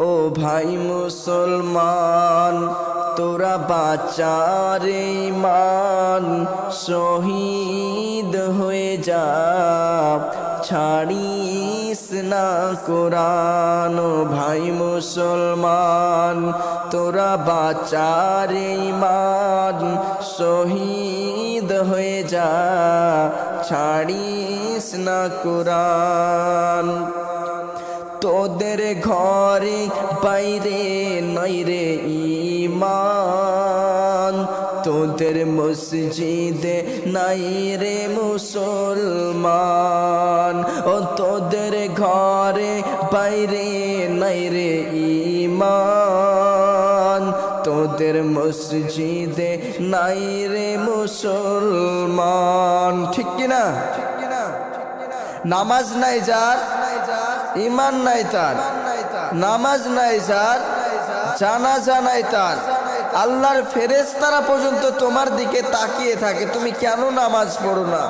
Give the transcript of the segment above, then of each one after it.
ও ভাই মুসলমান, তোরা বাচার মান শহীদ হয়ে যা। ছাড়িস না কোরআন, ও ভাই মুসলমান, তোরা বাচার মান শহীদ হয়ে যা। ছাড়িস না কোরআন। তোদের ঘরে বাইরে নাই রে ইমান তোদের মসজিদে নাই রে মুসলমান। ও তোদের ঘরে বাইরে নাই রে ইমান তোদের মসজিদে নাই রে মুসলমান। ঠিক কিনা? নামাজ নাই যার। ইমান নাই তার। নামাজ নাই যার, জানাজা নাই তার। আল্লাহর ফেরেশতারা পর্যন্ত তোমার দিকে তাকিয়ে থাকে। তুমি কেন নামাজ পড়ো না?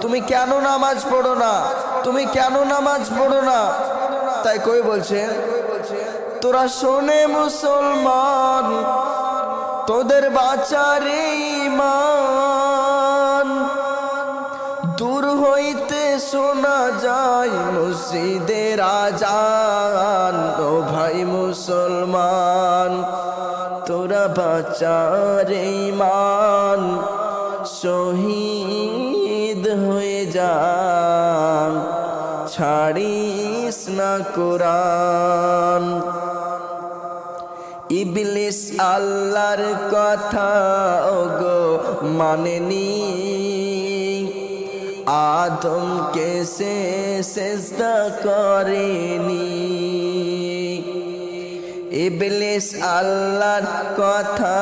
তুমি কেন নামাজ পড়ো না? তুমি কেন নামাজ পড়ো না? তাই কই বলছে, তোরা শোনে মুসলমান, তোদের বাঁচার ইমান। দূর হইতে শোনা যায়, মসজিদের আজান। ও ভাই মুসলমান, তোরা বাঁচার ইমান শহীদ হয়ে যা, ছাড়িস না কোরআন। ইবলিস আল্লাহর কথা ও গো মানেনি। আদমকে সে সেজদা করেনি। ইবলিস আল্লাহর কথা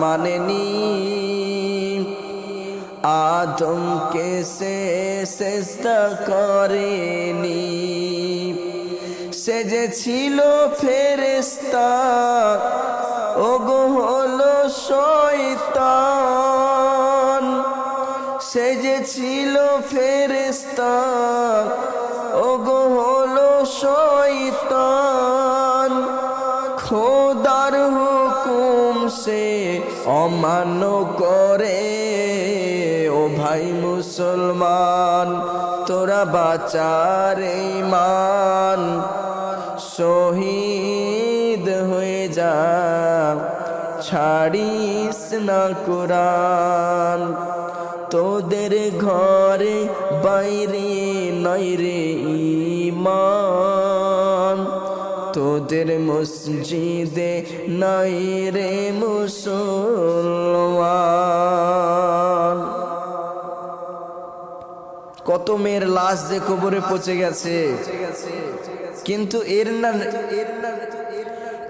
মানেনি। আদমকে সে সেজদা করেনি। সে যে ছিল ফেরেস্তা যে ছিল ফেরেস্তা ওগো হলো শয়তান। খোদার হুকুম সে অমান্য করে, ও ভাই মুসলমান, তোরা বাচার ইমান শহীদ হয়ে যা, ছাড়িস না কোরআন। তোদের ঘরে বাইরে নাই রে ইমান তোদের মসজিদে নাই রে মুসলমান। কত মেয়ের লাশ যে কবরে পচে গেছে। কিন্তু এর না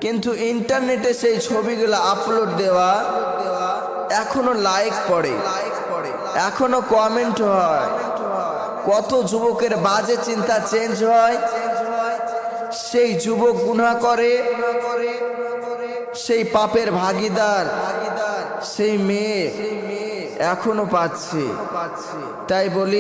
কিন্তু ইন্টারনেটে সেই ছবিগুলো আপলোড দেওয়া এখনও লাইক পড়ে। এখনও কমেন্ট হয়। কত যুবকের বাজে চিন্তা চেঞ্জ হয়। সেই যুবক গুণা করে। সেই পাপের ভাগিদার। সেই মেয়ে এখনও পাচ্ছে। তাই বলি